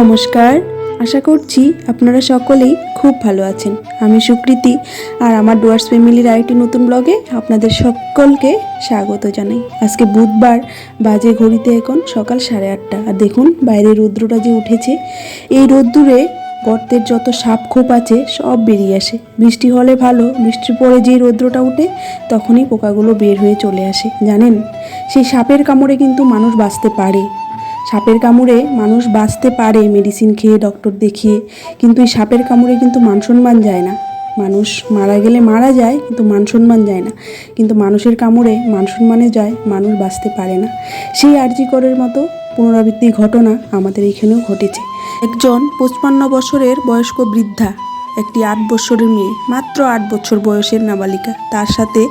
নমস্কার। আশা করছি আপনারা সকলেই খুব ভালো আছেন। আমি সুকৃতি আর আমার ডুয়ার্স ফ্যামিলির আরেকটি নতুন ব্লগে আপনাদের সকলকে স্বাগত জানাই। আজকে বুধবার বাজে ঘড়িতে এখন সকাল সাড়ে আটটা। আর দেখুন বাইরে রৌদ্রটা যে উঠেছে, এই রোদ্দুরে গর্তের যত সাপ খোপ আছে, সব বেরিয়ে আসে। বৃষ্টি হলে ভালো, বৃষ্টির পরে যেই রৌদ্রটা উঠে, তখনই পোকাগুলো বের হয়ে চলে আসে। জানেন, সেই সাপের কামড়ে কিন্তু মানুষ বাঁচতে পারে। সাপের কামড়ে মানুষ বাঁচতে পারে মেডিসিন খেয়ে ডক্টর দেখিয়ে। কিন্তু এই সাপের কামড়ে কিন্তু মান সম্মান যায় না। মানুষ মারা গেলে মারা যায়, কিন্তু মান সম্মান যায় না। কিন্তু মানুষের কামড়ে মান সম্মানে যায়, মানুষ বাঁচতে পারে না। সেই আর্যিকরের মতো পুনরাবৃত্তি ঘটনা আমাদের এখানেও ঘটেছে। একজন পঁচপান্ন বছরের বয়স্ক বৃদ্ধা, একটি আট বছরের মেয়ে, মাত্র আট বছর বয়সের নাবালিকা, তার সাথে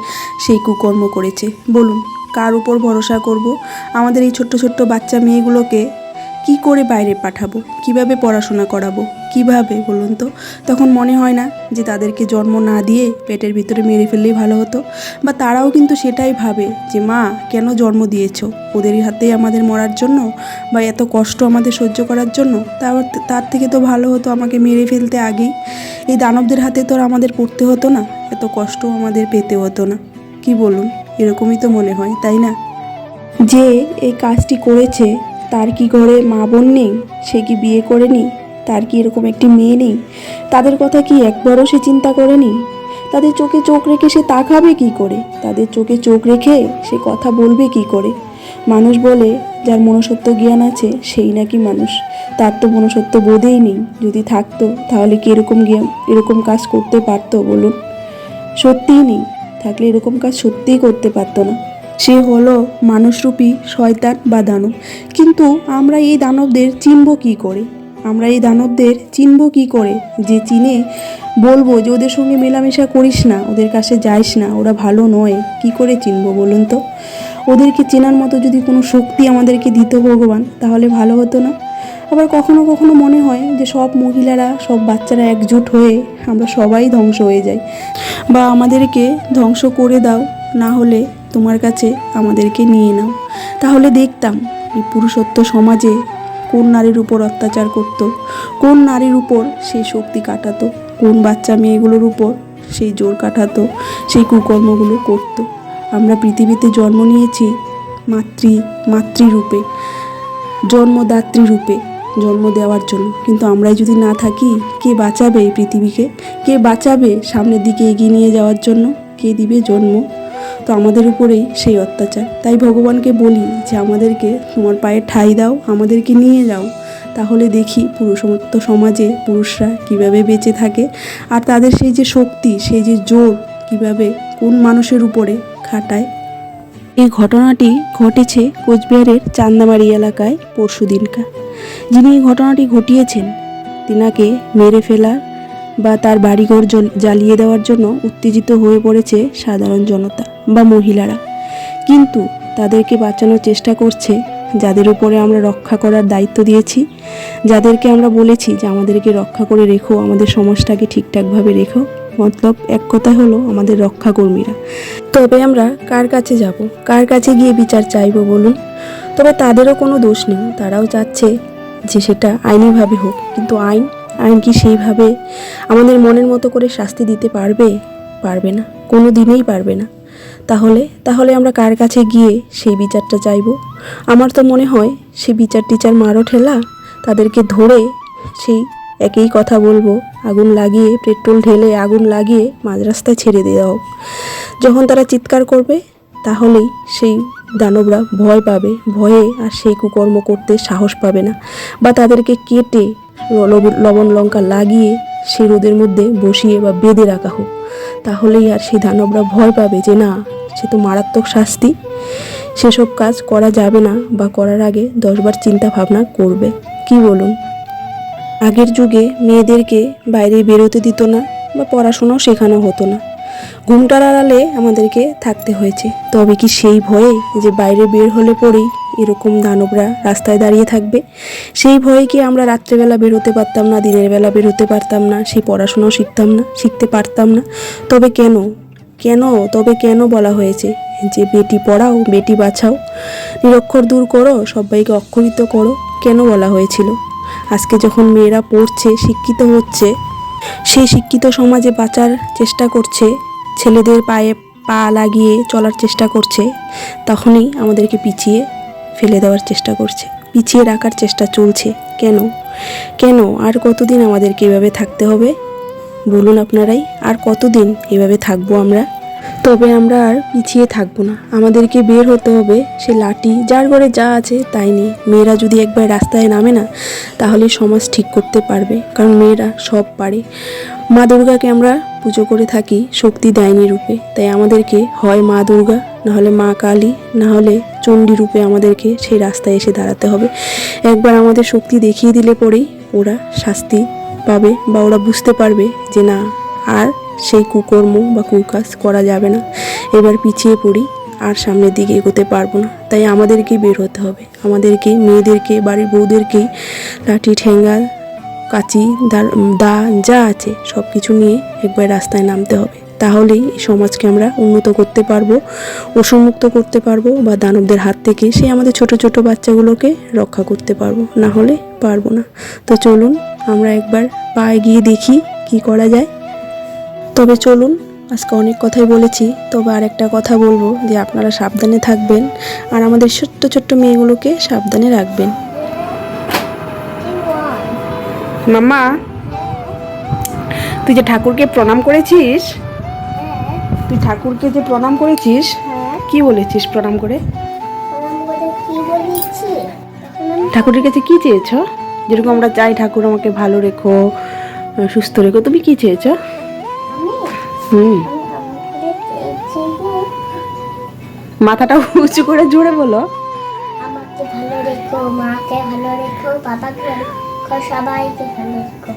সেই কুকর্ম করেছে। বলুন কার উপর ভরসা করব? আমাদের এই ছোট্ট ছোট্ট বাচ্চা মেয়েগুলোকে কি করে বাইরে পাঠাবো? কীভাবে পড়াশোনা করাবো? কীভাবে বলুন তো? তখন মনে হয় না যে তাদেরকে জন্ম না দিয়ে পেটের ভিতরে মেরে ফেললেই ভালো হতো। বা তারাও কিন্তু সেটাই ভাবে যে, মা, কেন জন্ম দিয়েছ? ওদের হাতেই আমাদের মরার জন্য? বা এত কষ্ট আমাদের সহ্য করার জন্য? তার থেকে তো ভালো হতো আমাকে মেরে ফেলতে আগেই। এই দানবদের হাতে তো আর আমাদের পড়তে হতো না। এত কষ্ট আমাদের পেতে হতো না। কি বলুন? এরকমই তো মনে হয়, তাই না? যে এই কাজটি করেছে, তার কি ঘরে মা বোন নেই? সে কি বিয়ে করেনি? তার কি এরকম একটি মেয়ে নেই? তাদের কথা কি একবারও সে চিন্তা করেনি? তাদের চোখে চোখ রেখে সে তাকাবে কি করে? তাদের চোখে চোখ রেখে সে কথা বলবে কি করে? মানুষ বলে, যার মনসত্ব জ্ঞান আছে, সেই নাকি মানুষ। তার তো মনসত্ব বোধেই নেই। যদি থাকতো, তাহলে কি এরকম জ্ঞান, এরকম কাজ করতে পারতো, বলুন? সত্যিই নেই। থাকলে এরকম কাজ সত্যিই করতে পারতো না। সে হলো মানুষরূপী শয়তান বা দানব। কিন্তু আমরা এই দানবদের চিনব কি করে? আমরা এই দানবদের চিনব কি করে? যে চিনে বলব যে ওদের সঙ্গে মেলামেশা করিস না, ওদের কাছে যাইস না, ওরা ভালো নয়। কি করে চিনবো বলুন তো? ওদেরকে চেনার মতো যদি কোনো শক্তি আমাদেরকে দিত ভগবান, তাহলে ভালো হতো না। আবার কখনো কখনো মনে হয় যে সব মহিলারা, সব বাচ্চারা একজোট হয়ে আমরা সবাই ধ্বংস হয়ে যাই। বা আমাদেরকে ধ্বংস করে দাও, না হলে তোমার কাছে আমাদেরকে নিয়ে নাও। তাহলে দেখতাম এই পুরুষত্ব সমাজে কোন নারীর উপর অত্যাচার করত, কোন নারীর উপর সেই শক্তি কাটাতো, কোন বাচ্চা মেয়েগুলোর উপর সেই জোর কাটাতো, সেই কুকর্মগুলো করতো। আমরা পৃথিবীতে জন্ম নিয়েছি মাতৃ, মাতৃরূপে জন্মদাত্রী রূপে জন্ম দেওয়ার জন্য। কিন্তু আমরাই যদি না থাকি, কে বাঁচাবে এই পৃথিবীকে? কে বাঁচাবে সামনের দিকে এগিয়ে নিয়ে যাওয়ার জন্য? কে দিবে জন্ম? তো আমাদের উপরেই সেই অত্যাচার। তাই ভগবানকে বলি যে, আমাদেরকে তোমার পায়ে ঠাই দাও, আমাদেরকে নিয়ে যাও। তাহলে দেখি পুরুষত্ব সমাজে পুরুষরা কীভাবে বেঁচে থাকে আর তাদের সেই যে শক্তি, সেই যে জোর কীভাবে কোন মানুষের উপরে খাটায়। এই ঘটনাটি ঘটেছে কোচবিহারের চান্দামারি এলাকায় পরশু দিনকার যিনি এই ঘটনাটি ঘটিয়েছেন, তিনাকে মেরে ফেলার বা তার বাড়িঘর জ্বল- জ্বালিয়ে দেওয়ার জন্য উত্তেজিত হয়ে পড়েছে সাধারণ জনতা বা মহিলারা। কিন্তু তাদেরকে বাঁচানোর চেষ্টা করছে যাদের উপরে আমরা রক্ষা করার দায়িত্ব দিয়েছি, যাদেরকে আমরা বলেছি যে আমাদেরকে রক্ষা করে রেখো, আমাদের সমাজটাকে ঠিকঠাকভাবে রেখো। মতলব এক কথায় হলো আমাদের রক্ষাকর্মীরা। তবে আমরা কার কাছে যাব? কার কাছে গিয়ে বিচার চাইব বলুন? তবে তাদেরও কোনো দোষ নেই। তারাও চাচ্ছে যে সেটা আইনিভাবে হোক। কিন্তু আইন আইন কি সেইভাবে আমাদের মনের মতো করে শাস্তি দিতে পারবে? পারবে না। কোনো দিনেই পারবে না। তাহলে তাহলে আমরা কার কাছে গিয়ে সেই বিচারটা চাইব? আমার তো মনে হয় সে বিচার টিচার মারো ঠেলা, তাদেরকে ধরে সেই একই কথা বলব, আগুন লাগিয়ে, পেট্রোল ঢেলে আগুন লাগিয়ে মাঝ রাস্তায় ছেড়ে দেওয়া হোক। যখন তারা চিৎকার করবে, তাহলেই সেই দানবরা ভয় পাবে, ভয়ে আর সেই কুকর্ম করতে সাহস পাবে না বা তাদেরকে কেটে লবণ লঙ্কা লাগিয়ে সে রোদের মধ্যে বসিয়ে বা বেঁধে রাখা হোক। তাহলেই আর সেই দানবরা ভয় পাবে যে না, সে তো মারাত্মক শাস্তি। সেসব কাজ করা যাবে না বা করার আগে দশবার চিন্তা ভাবনা করবে। কি বলুন? আগের যুগে মেয়েদেরকে বাইরে বেরোতে দিত না বা পড়াশোনাও শেখানো হতো না। ঘুমটার আড়ালে আমাদেরকে থাকতে হয়েছে। তবে কি সেই ভয়ে যে বাইরে বের হলে পরেই এরকম দানবরা রাস্তায় দাঁড়িয়ে থাকবে? সেই ভয়ে কি আমরা রাত্রেবেলা বেরোতে পারতাম না, দিনের বেলা বেরোতে পারতাম না, সেই পড়াশোনাও শিখতাম না, শিখতে পারতাম না? তবে কেন? কেন? তবে কেন বলা হয়েছে যে বেটি পড়াও, বেটি বাঁচাও, নিরক্ষর দূর করো, সবাইকে অক্ষরিত করো, কেন বলা হয়েছিল? আজকে যখন মেয়েরা পড়ছে, শিক্ষিত হচ্ছে, সেই শিক্ষিত সমাজে বাঁচার চেষ্টা করছে ছেলেদের পায়ে পা লাগিয়ে চলার চেষ্টা করছে, তখনই আমাদেরকে পিছিয়ে ফেলে দেওয়ার চেষ্টা করছে, পিছিয়ে রাখার চেষ্টা চলছে। কেন? কেন? আর কতদিন আমাদেরকে এভাবে থাকতে হবে? বলুন আপনারাই, আর কতদিন এভাবে থাকব আমরা? তবে আমরা আর পিছিয়ে থাকব না। আমাদেরকে বের হতে হবে সে লাঠি, যার ঘরে যা আছে তাই নিয়ে। মেয়েরা যদি একবার রাস্তায় নামে না, তাহলে সমাজ ঠিক করতে পারবে, কারণ মেয়েরা সব পারে। মা দুর্গাকে আমরা পুজো করে থাকি শক্তি দেয়নি রূপে, তাই আমাদেরকে হয় মা দুর্গা, নাহলে মা কালী, নাহলে চণ্ডী রূপে আমাদেরকে সেই রাস্তায় এসে দাঁড়াতে হবে। একবার আমাদের শক্তি দেখিয়ে দিলে পরেই ওরা শাস্তি পাবে বা ওরা বুঝতে পারবে যে না, আর সেই কুকর্ম বা কুকাজ করা যাবে না। এবার পিছিয়ে পড়ি, আর সামনের দিকে এগোতে পারব না। তাই আমাদেরকে বের হতে হবে। আমাদেরকে, মেয়েদেরকে, বাড়ির বউদেরকেই, লাঠি ঠেঙ্গা কাচি দা- যা আছে সব কিছু নিয়ে একবার রাস্তায় নামতে হবে। তাহলেই সমাজকে আমরা উন্নত করতে পারব ওষুমুক্ত করতে পারব বা দানবদের হাত থেকে সে আমাদের ছোট ছোট বাচ্চাগুলোকে রক্ষা করতে পারব। না হলে পারব না। তো চলুন, আমরা একবার পায়ে গিয়ে দেখি কি করা যায়। তবে চলুন আজকে অনেক কথাই বলেছি তবে আর একটা কথা বলব যে আপনারা সাবধানে থাকবেন আর আমাদের ছোট্ট ছোট্ট মেয়েগুলোকে সাবধানে রাখবেন। মাম্মা তুই যে ঠাকুরকে প্রণাম করেছিস? তুই ঠাকুরকে যে প্রণাম করেছিস? হ্যাঁ। কি বলেছিস প্রণাম করে? ঠাকুরের কাছে কি চেয়েছ? যেরকম আমরা চাই ঠাকুর আমাকে ভালো রেখো সুস্থ রেখো তুমি কি চেয়েছ? হুম। মাথাটা উঁচু করে জোরে বলো। আমাকে ভালো রেখো মাকে ভালো রেখো বাবাকে ভালো রেখো সবাইকে ভালো রেখো।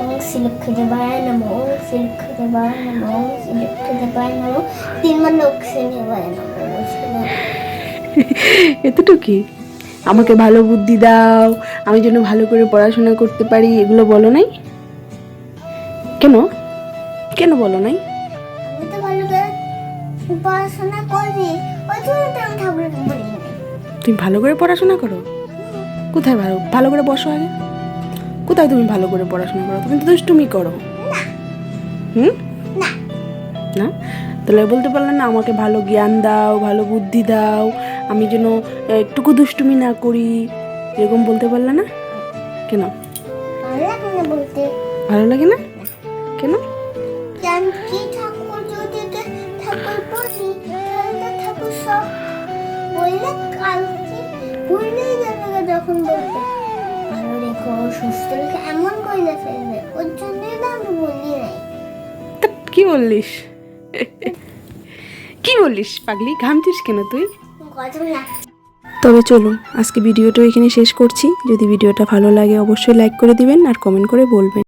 ওং শ্রীলক্ষ্মী দেবায় নমো ওং শ্রীলক্ষ্মী দেবায় নমো ওং শ্রীলক্ষ্মী দেবায় নমো তিনবার লক্ষ্মী দেবায় নমো এতটুকুই আমাকে ভালো বুদ্ধি দাও আমি যেন ভালো করে পড়াশোনা করতে পারি এগুলো বলো নাই? কেন? কেন বলো নাই? পড়াশোনা ওই জন্য তো আমি ঠাকুরকে বলি তুমি ভালো করে পড়াশোনা করো? কোথায় ভালো ভালো করে বসো আগে? কোথায় তুমি ভালো করে পড়াশোনা করো? তুমি তো দুষ্টুমি করো। হুম? না। তাহলে বলতে পারলে না আমাকে ভালো জ্ঞান দাও ভালো বুদ্ধি দাও আমি যেন একটুকু দুষ্টুমি না করি এরকম বলতে পারলে না? কেন? ভালো লাগে না কেন? ভুলেই যাবে যখন বলবে ভালো রেখো সুস্থ রেখো এমন কইলে ফেলবে ওর জন্যই না আমি বলি নাই। তা কি বললিস? কি বললিস পাগলি? ঘামছিস কেন তুই? তবে চলুন আজকে ভিডিওটা এখানে শেষ করছি। যদি ভিডিওটা ভালো লাগে অবশ্যই লাইক করে দিবেন আর কমেন্ট করে বলবেন।